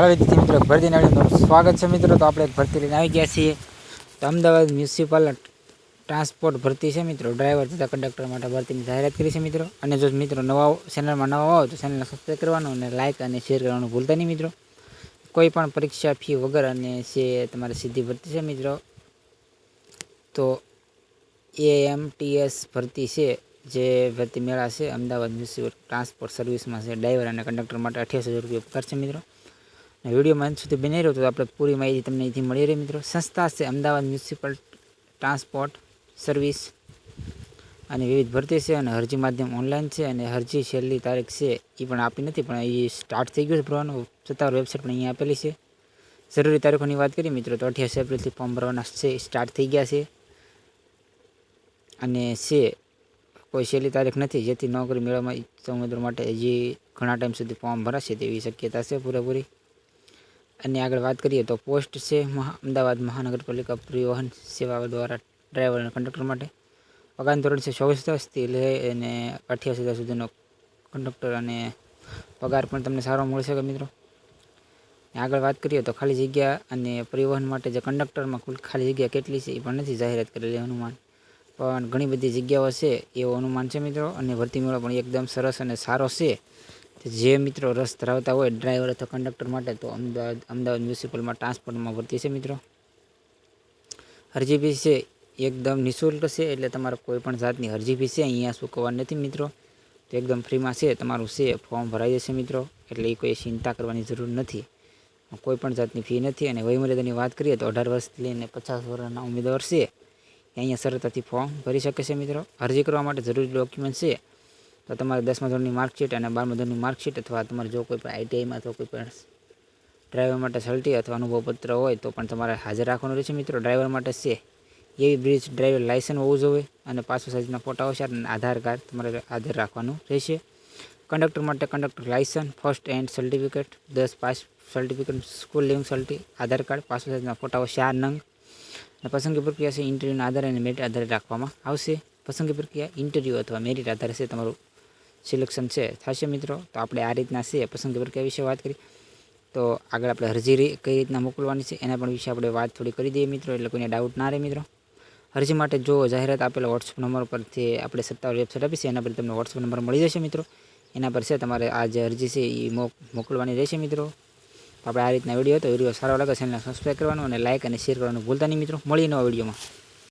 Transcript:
હાલો વિદ્યાર્થી મિત્રો, ભરતી નાડીનું સ્વાગત છે મિત્રો. તો આપણે એક ભરતી લઈને આવી ગયા છીએ. તો અમદાવાદ મ્યુનિસિપલ ટ્રાન્સપોર્ટ ભરતી છે મિત્રો. ડ્રાઈવર તથા કંડક્ટર માટે ભરતીની જાહેરાત કરી છે મિત્રો. અને જો મિત્રો નવા ચેનલમાં નવા આવો તો ચેનલને સબસ્ક્રાઈબ કરવાનું અને લાઇક અને શેર કરવાનું ભૂલતા નહીં મિત્રો. કોઈ પણ પરીક્ષા ફી વગર અને છે તમારે સીધી ભરતી છે મિત્રો. તો એએમટીએસ ભરતી છે, જે ભરતી મેળા છે અમદાવાદ મ્યુનિસિપલ ટ્રાન્સપોર્ટ સર્વિસમાં છે. ડ્રાઈવર અને કંડક્ટર માટે અઠ્યાસી હજાર રૂપિયા છે મિત્રો. વિડીયોમાં અંત સુધી બની રહ્યો તો આપણે પૂરી માહિતી તમને અહીંથી મળી રહી મિત્રો. સંસ્થા છે અમદાવાદ મ્યુનિસિપલ ટ્રાન્સપોર્ટ સર્વિસ અને વિવિધ ભરતી છે અને અરજી માધ્યમ ઓનલાઈન છે અને અરજી છેલ્લી તારીખ છે એ પણ આપી નથી, પણ એ સ્ટાર્ટ થઈ ગયું છે ભરવાનું. સત્તાવાર વેબસાઇટ પણ અહીંયા આપેલી છે. જરૂરી તારીખોની વાત કરીએ મિત્રો તો અઠ્યાસી એપ્રિલથી ફોર્મ ભરવાના છે સ્ટાર્ટ થઈ ગયા છે. અને છે, કોઈ છેલ્લી તારીખ નથી, જેથી નોકરી મેળવવા ઈચ્છતા ઉમેદવાર માટે હજી ઘણા ટાઈમ સુધી ફોર્મ ભરાશે તેવી શક્યતા છે પૂરેપૂરી. અને આગળ વાત કરીએ તો પોસ્ટ છે અમદાવાદ મહાનગરપાલિકા પરિવહન સેવા દ્વારા ડ્રાઈવર અને કંડક્ટર માટે. પગારનું ધોરણ છે ચોવીસ દસથી લે અને અઠ્યાસી હજાર સુધીનો કંડક્ટર અને પગાર પણ તમને સારો મળશે કે મિત્રો. આગળ વાત કરીએ તો ખાલી જગ્યા અને પરિવહન માટે જે કંડક્ટરમાં કુલ ખાલી જગ્યા કેટલી છે એ પણ નથી જાહેરાત કરેલી અનુમાન. પણ ઘણી બધી જગ્યાઓ છે એવું અનુમાન છે મિત્રો અને ભરતી મેળો પણ એકદમ સરસ અને સારો છે. જે મિત્રો રસ ધરાવતા હોય ડ્રાઈવર અથવા કંડક્ટર માટે તો અમદાવાદ અમદાવાદ મ્યુનિસિપલમાં ટ્રાન્સપોર્ટમાં ભરતી છે મિત્રો. અરજી ફી છે, એકદમ નિઃશુલ્ક છે, એટલે તમારે કોઈ પણ જાતની અરજી ફી છે, અહીંયા ચૂકવવા નથી મિત્રો. તો એકદમ ફ્રીમાં છે, તમારું છે ફોર્મ ભરાઈ જશે મિત્રો, એટલે એ કોઈ ચિંતા કરવાની જરૂર નથી. કોઈ પણ જાતની ફી નથી, અને વયમર્યાદાની વાત કરીએ તો અઢાર વર્ષથી લઈને પચાસ વર્ષના ઉમેદવાર છે અહીંયા સરળતાથી ફોર્મ ભરી શકે છે મિત્રો. અરજી કરવા માટે જરૂરી ડોક્યુમેન્ટ છે તો તમારે દસમા ધોરણની માર્કશીટ અને બારમા ધોરણની માર્કશીટ અથવા તમારે જો કોઈ પણ આઈટીઆઈમાં અથવા કોઈ પણ ડ્રાઈવર માટે સલ્ટી અથવા અનુભવપત્ર હોય તો પણ તમારે હાજર રાખવાનું રહેશે મિત્રો. ડ્રાઈવર માટે છે એવી બ્રિજ ડ્રાઈવર લાઇસન્સ હોવું જોઈએ અને પાસપોર્ટ સાઇઝના ફોટા આવશે અને આધાર કાર્ડ તમારે હાજર રાખવાનું રહેશે. કંડક્ટર માટે conductor license first and certificate, દસ pass certificate, school leaving certi, Aadhaar card, passport સાઇઝના ફોટાઓ ચાર નંગ. અને પસંદગી પ્રક્રિયા છે ઇન્ટરવ્યૂના આધારે અને મેરિટ આધારે રાખવામાં આવશે. પસંદગી પ્રક્રિયા ઇન્ટરવ્યૂ અથવા મેરિટ આધારે છે તમારું સિલેક્શન છે, થશે મિત્રો? તો આપણે આ રીતના છે, પસંદગી પ્રક્રિયા વિશે વાત કરી. તો આગળ આપણે અરજી કઈ રીતના મોકલવાની છે, એના પણ વિશે આપણે વાત થોડી કરી દઈએ મિત્રો, એટલે કોઈને ડાઉટ ના રહે મિત્રો. અરજી માટે જો જાહેરાત આપેલા વોટ્સઅપ નંબર પરથી આપણે સત્તાવાર વેબસાઇટ આપી છે, એના પર તમને વોટ્સઅપ નંબર મળી જશે મિત્રો. એના પર છે, તમારે આ જે અરજી છે એ મોક મોકલવાની રહેશે મિત્રો. તો આપણે આ રીતના વીડિયો હતો, વીડિયો સારો લાગે ચેનલને સબસ્ક્રાઈબ કરવાનું અને લાઇક અને શેર કરવાનું ભૂલતા નહીં મિત્રો. મળીએ નવા વિડીયોમાં.